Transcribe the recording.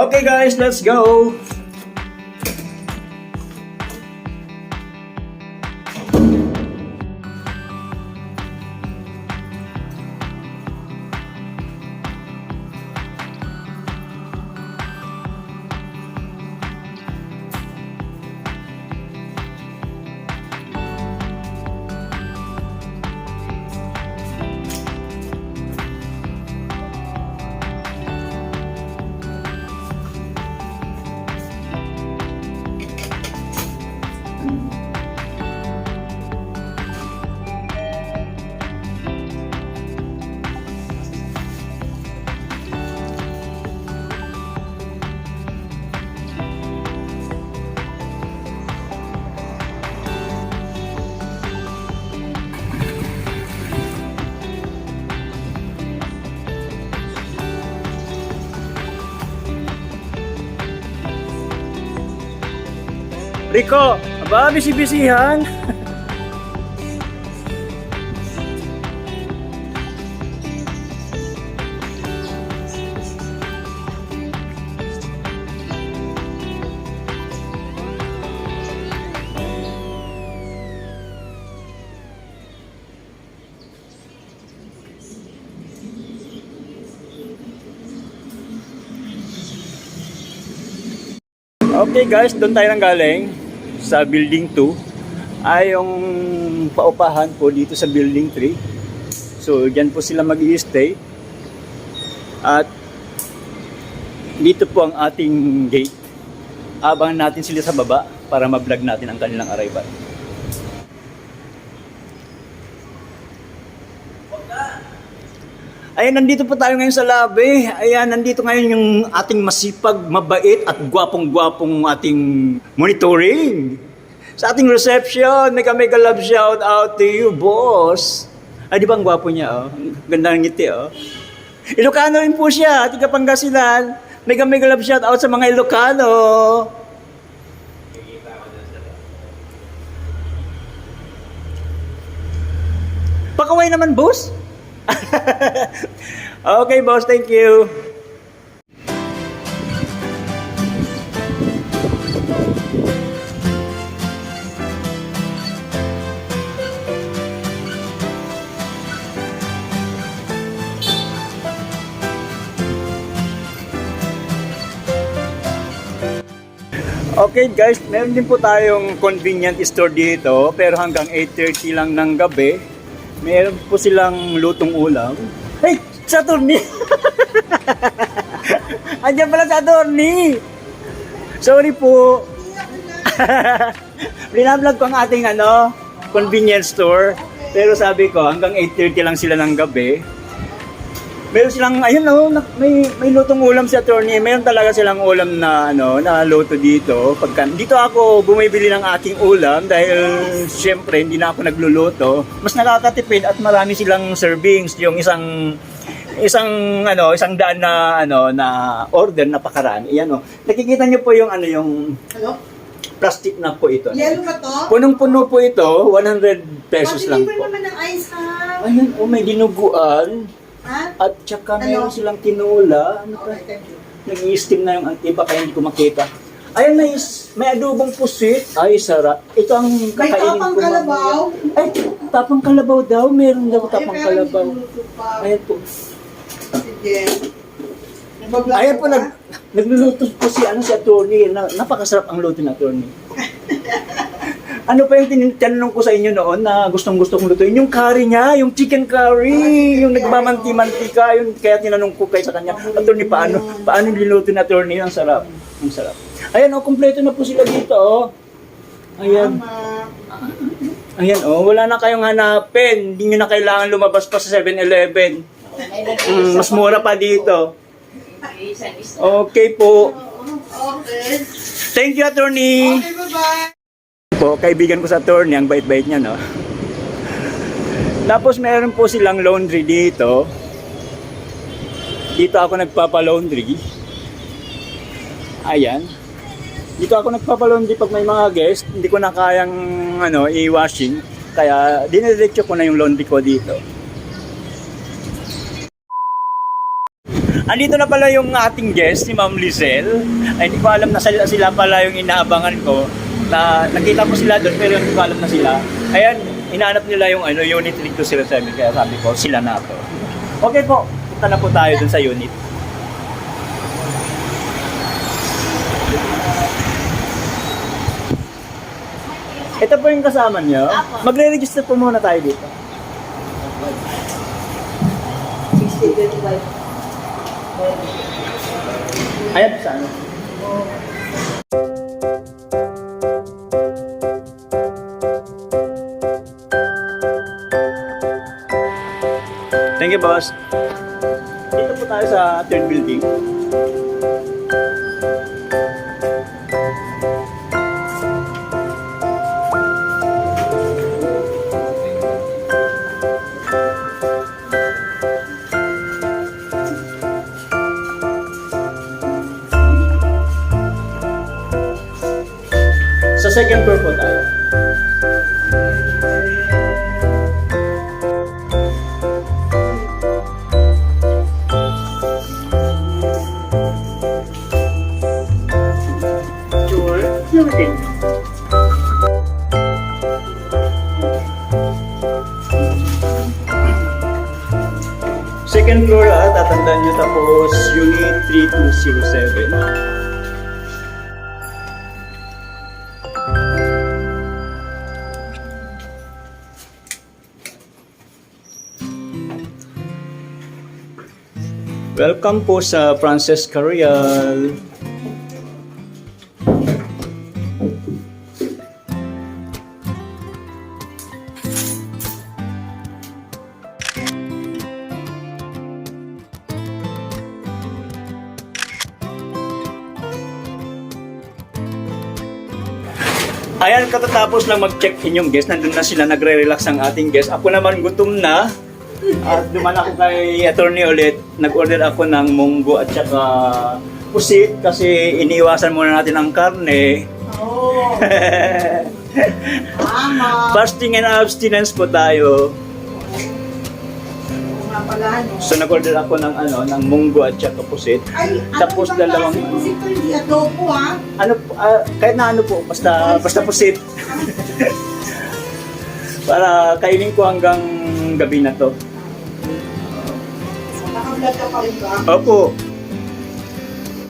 Okay guys, let's go! Rico, aba, bisi-bisihan. Okay guys, doon tayo nang galing sa building 2 ay yung paupahan po dito sa building 3. So diyan po sila mag stay At dito po ang ating gate. Abangan natin sila sa baba para ma-vlog natin ang kanilang arrival. Ayan, nandito po tayo ngayon sa lobby. Ayan, nandito ngayon yung ating masipag, mabait at gwapong-gwapong ating monitoring. Sa ating reception, mega mega love shout out to you, boss. Ay, di ba ang gwapo niya, oh? Ganda ng ngiti, oh. Ilocano rin po siya, tiga Pangasinan. Mega mega love shout out sa mga Ilocano. Pakaway naman, boss. okay, boss. Thank you. Okay guys, meron din po tayong convenient store dito pero hanggang 8.30 lang ng gabi. Meron po silang lutong ulam. Hey! Sa attorney! Andiyan pala sa attorney! Sorry po. Binablog ko ang ating ano, convenience store. Pero sabi ko, hanggang 8.30 lang sila ng gabi. Meron silang, ayun oh, na- may, may lutong ulam si attorney. Meron talaga silang ulam na, ano, na luto dito. Pagka, dito ako bumibili ng aking ulam dahil syempre hindi na ako nagluluto. Mas nakakatipid at marami silang servings. Yung isang isang ano isang daan na ano na order napakarami yan oh nakikita niyo po yung ano yung Ano? plastic na po ito Yellow ba to? punong-puno po ito 100 pesos lang Pati po naman ng ice ha. ayun oh may dinuguan Ha? at tsaka Ano? meron silang tinola. Ano pa? Okay, thank you. Nag-i-steam na yung iba kaya hindi ko makita. Ayun, may, may adobong pusit. Ay, sarap. Ito ang May kakainin tapang ko. mamaya. kalabaw. Ay, tapang kalabaw daw. Meron daw tapang Eh, pero kalabaw. Ayan po. Sige. Ayan po, nag, nagluluto po si, ano, si attorney. Na, napakasarap ang luto ng attorney. ano pa yung tin- tinanong ko sa inyo noon na gustong gusto kong lutuin? Yung curry niya, yung chicken curry, yung nagmamanti-mantika, yun, kaya tinanong ko kay sa kanya, attorney, paano, paano niluto na attorney? Ang sarap, ang sarap. Ayan, oh, kompleto na po sila dito, oh. Ayan, ayan, oh, wala na kayong hanapin. Hindi nyo na kailangan lumabas pa sa 7-Eleven. Mm, mas mura pa dito. Okay po. Okay. Thank you, attorney. Okay, bye-bye. Po, kaibigan ko sa attorney, ang bait-bait niya, no? Tapos meron po silang laundry dito. Dito ako nagpapa-laundry. Ayan. Dito ako nagpapa-laundry pag may mga guest, hindi ko na kayang ano, i-washing. Kaya dinidiretso ko na yung laundry ko dito. Andito na pala yung ating guest, si Ma'am Lizelle. Ay, hindi ko alam na sila, sila pala yung inaabangan ko. Na, nakita ko sila doon, pero hindi ko alam na sila. Ayan, inaanap nila yung ano, unit 3207, kaya sabi ko, sila na to. Okay po, punta na po tayo doon sa unit. Ito po yung kasama niyo. Magre-register po muna tayo dito. 60, Ayan, sa ano? Boss. Dito po tayo sa third building. Sa second floor po tayo. Nyo tapos unit 3207. Welcome po sa Frances Carial. Ayan, katatapos lang mag-check-in yung guest. Nandun na sila, nagre-relax ang ating guest. Ako naman gutom na. At duman ako kay attorney ulit. Nag-order ako ng munggo at saka pusit kasi iniiwasan muna natin ang karne. Oo. Tama. Fasting and abstinence po tayo. Nga pala, no? So nag-order ako ng ano, ng munggo at saka pusit. Ay, Tapos ano dalawang- klase po ito? Hindi adobo, ha? Ano po, ah, kahit na ano po, basta basta pusit. Para kainin ko hanggang gabi na to. Nakablog ka pa rin ba? Opo.